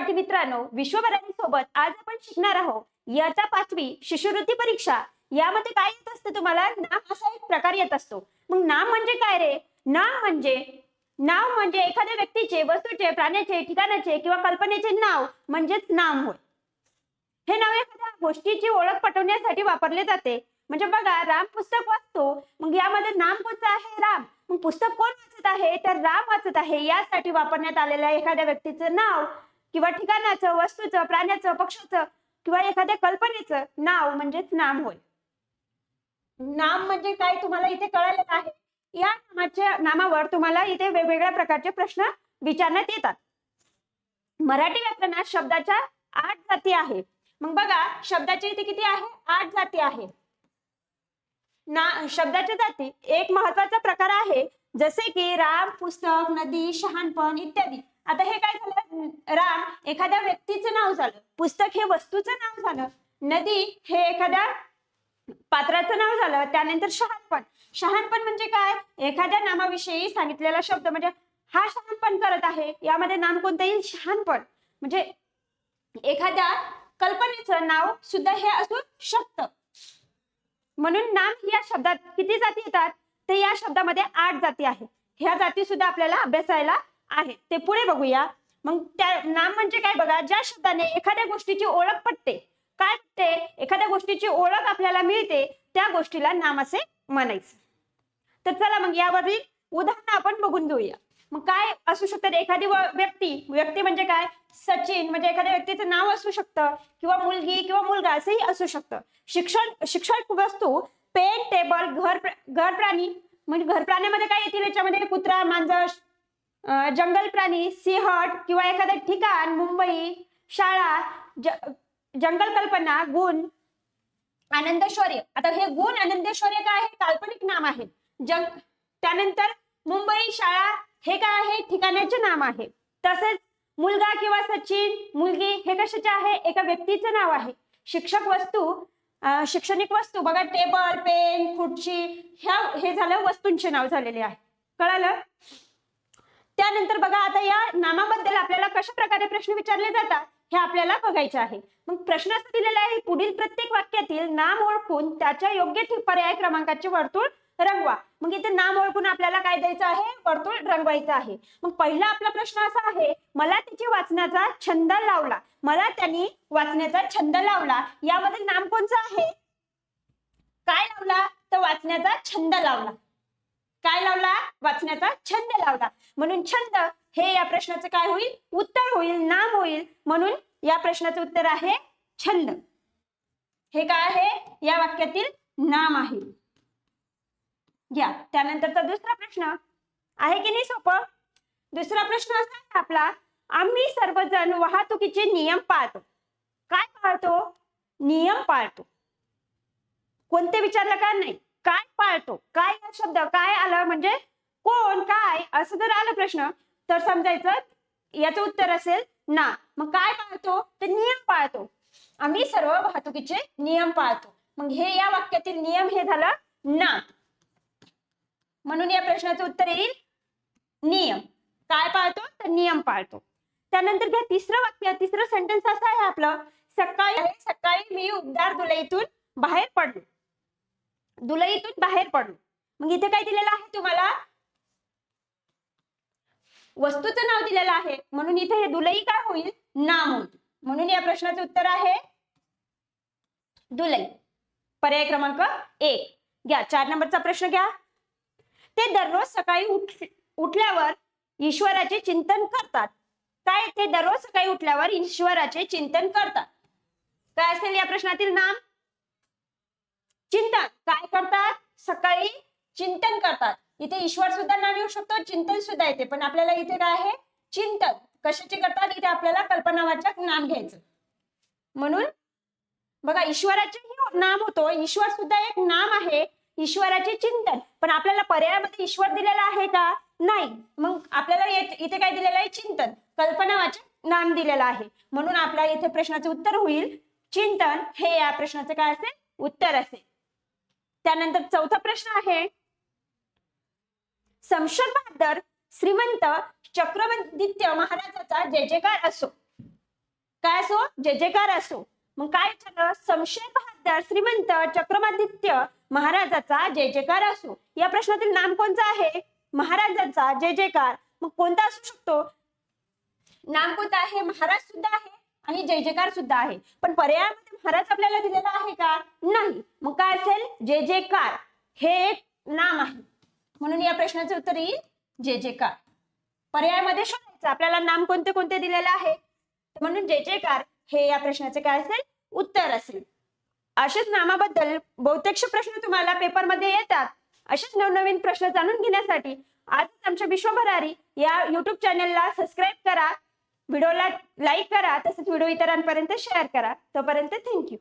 विद्यार्थी मित्रांनो विश्वभराती सोबत आज आपण शिकणार आहोत. याचा पाचवी शिष्यवृत्ती परीक्षा. यामध्ये काय येत असतं तुम्हाला? नाम असा एक प्रकार येत असतो. मग नाम म्हणजे काय रे? नाम म्हणजे नाव म्हणजे एखाद्या व्यक्तीचे वस्तूचे प्राण्याचे ठिकाणाचे किंवा कल्पनेचे नाव. म्हणजेच नाम होय. हे नाव एखाद्या गोष्टीची ओळख पटवण्यासाठी वापरले जाते. म्हणजे बघा राम पुस्तक वाचतो. मग यामध्ये नाम कोणतं आहे? राम. मग पुस्तक कोण वाचत आहे? तर राम वाचत आहे. यासाठी वापरण्यात आलेल्या एखाद्या व्यक्तीचं नाव. किंवा ठिकाणाचं वस्तूचं प्राण्याचं पक्षाचं किंवा एखाद्या कल्पनेचं नाव म्हणजेच नाम होय. नाम म्हणजे काय तुम्हाला इथे कळालेलं आहे. या नामाच्या नामावर तुम्हाला इथे वेगवेगळ्या प्रकारचे प्रश्न विचारण्यात येतात. मराठी व्याकरणात शब्दाच्या आठ जाती आहे मग बघा शब्दाच्या इथे किती आहे? आठ जाती आहे. ना शब्दाच्या जाती एक महत्त्वाचा प्रकार आहे. जसे की राम पुस्तक नदी शहाणपण इत्यादी. आता हे काय झालं? राम एखाद्या व्यक्तीचं नाव झालं. पुस्तक हे वस्तूचं नाव झालं. नदी हे एखाद्या पात्राचं नाव झालं. त्यानंतर शहाणपण. शहाणपण म्हणजे काय? एखाद्या नामाविषयी सांगितलेला शब्द म्हणजे हा शहाणपण करत आहे. यामध्ये नाम कोणतं येईल? शहाणपण. म्हणजे एखाद्या कल्पनेचं नाव सुद्धा हे असू शकतं म्हणून नाम या शब्दात किती जाती येतात? ते या शब्दामध्ये आठ जाती आहेत. ह्या जाती सुद्धा आपल्याला अभ्यासायला आहे. ते पुढे बघूया. मग त्या नाम म्हणजे काय बघा? ज्या शब्दाने एखाद्या गोष्टीची ओळख पटते काय पटते एखाद्या गोष्टीची ओळख आपल्याला मिळते त्या गोष्टीला नाम असे म्हणायचं. तर चला मग यावरील उदाहरण आपण बघून घेऊया. मग काय असू शकतं एखादी व्यक्ती? व्यक्ती म्हणजे काय? सचिन म्हणजे एखाद्या व्यक्तीचं नाव असू शकतं किंवा मुलगी किंवा मुलगा असंही असू शकतं. शिक्षण शिक्षण वस्तू पेन टेबल घर घर प्राणी. म्हणजे घर प्राण्यामध्ये काय येतील? याच्यामध्ये कुत्रा मांजर जंगल प्राणी सिंहट किंवा एखादं ठिकाण मुंबई शाळा ज- जंगल कल्पना गुण आनंदश्वर्य आता हे गुण आनंदश्वर्य काय आहे? काल्पनिक नाम आहे. जंग त्यानंतर मुंबई शाळा हे काय आहे? ठिकाणाचे नाम आहे. तसेच मुलगा किंवा सचिन मुलगी हे कशाचे आहे? एका व्यक्तीचं नाव आहे. शिक्षक वस्तू शैक्षणिक वस्तू. बघा टेबल पेन खुर्ची ह्या हे झालं वस्तूंचे नाव झालेले आहे. कळालं? त्यानंतर बघा आता या नामाबद्दल आपल्याला कशा प्रकारे प्रश्न विचारले जातात हे आपल्याला बघायचे आहे. मग प्रश्न असं दिलेला आहे पुढील प्रत्येक वाक्यातील नाम ओळखून त्याच्या योग्य पर्याय क्रमांकाचे वर्तुळ रंगवा. मग इथे नाम ओळखून आपल्याला काय द्यायचं आहे? वर्तुळ रंगवायचं आहे. मग पहिला आपला प्रश्न असा आहे मला त्याची वाचण्याचा छंद लावला. मला त्यांनी वाचण्याचा छंद लावला. यामध्ये नाम कोणचं आहे? काय लावला? तर वाचण्याचा छंद लावला. काय लावला? वाचण्याचा छंद लावला. म्हणून छंद हे या प्रश्नाचं काय होईल? उत्तर होईल नाम होईल. म्हणून या प्रश्नाचं उत्तर आहे छंद. हे काय आहे? या वाक्यातील नाम आहे. घ्या. त्यानंतरचा दुसरा प्रश्न. आहे की नाही सोपं? दुसरा प्रश्न असा आपला आम्ही सर्वजण वाहतुकीचे नियम पाळतो. काय पाळतो? नियम पाळतो. कोणते विचारलं का? नाही. काय पाळतो? काय शब्द? काय आलं म्हणजे कोण काय? असं जर आलं प्रश्न तर समजायचं याचं उत्तर असेल ना. मग काय पाळतो? तर नियम पाळतो. आम्ही सर्व वाहतुकीचे नियम पाळतो. मग हे या वाक्यातील नियम हे झालं ना. म्हणून या प्रश्नाचं उत्तर येईल नियम. काय पाळतो? तर नियम पाळतो. त्यानंतर घ्या तिसरं वाक्य. तिसरं सेंटेन्स असं आहे आपलं. सकाळी सकाळी मी उबदार दुलईतून बाहेर पडलो. दुलईतून बाहेर पडलो. मग इथे काय दिलेलं आहे तुम्हाला? वस्तूचं नाव दिलेलं आहे. म्हणून इथे हे दुलई काय होईल? नाम होईल. म्हणून या प्रश्नाचं उत्तर आहे दुलई. पर्याय क्रमांक एक. घ्या. चार नंबरचा प्रश्न घ्या. ते दररोज सकाळी उठ उठल्यावर ईश्वराचे चिंतन करतात. काय? ते दररोज सकाळी उठल्यावर ईश्वराचे चिंतन करतात. काय असेल या प्रश्नातील नाम? चिंतन. काय करतात? सकाळी चिंतन करतात. इथे ईश्वर सुद्धा नाव येऊ शकतो चिंतन सुद्धा येते. पण आपल्याला इथे काय आहे? चिंतन. कशाचे करतात? इथे आपल्याला कल्पनावाचक नाम घ्यायचं. म्हणून बघा ईश्वराचे नाम होतो. ईश्वर सुद्धा एक नाम आहे ईश्वराचे चिंतन. पण आपल्याला पर्यायामध्ये ईश्वर दिलेला आहे का? नाही. मग आपल्याला इथे काय दिलेलं आहे? चिंतन. कल्पनावाचक नाम दिलेलं आहे. म्हणून आपल्या इथे प्रश्नाचं उत्तर होईल. चिंतन हे या प्रश्नाचं काय असेल? उत्तर असेल. त्यानंतर चौथा प्रश्न आहे. शमशेर बहादर श्रीमंत चक्रवर्तीत्य महाराजाचा जय जयकार असो. काय असो? जय जयकार असो. मग काय विचारलं? समशेर बहादर श्रीमंत चक्रमादित्य महाराजाचा जय जयकार असो. या प्रश्नातील नाम कोणतं आहे? महाराजाचा जय जयकार. मग कोणता असू शकतो? नाम कोणतं आहे? महाराज सुद्धा आहे आणि जय जयकार सुद्धा आहे. पण पर्यायामध्ये महाराज आपल्याला दिलेला आहे का? नाही. मग काय असेल जे जे कार हे एक नाम आहे. म्हणून या प्रश्नाचे उत्तर येईल जे कार पर्यायामध्ये शोधायचं. आपल्याला नाम कोणते कोणते दिलेले आहे? म्हणून जे जे कार हे या प्रश्नाचे काय असेल? उत्तर असेल. असेच नामाबद्दल बहुतेकशे प्रश्न तुम्हाला पेपरमध्ये येतात. असेच नवनवीन प्रश्न जाणून घेण्यासाठी आजच आमच्या विश्वभरारी या युट्यूब चॅनलला सबस्क्राईब करा. व्हिडिओला लाईक करा. तसेच व्हिडिओ इतरांपर्यंत शेअर करा. तोपर्यंत थँक्यू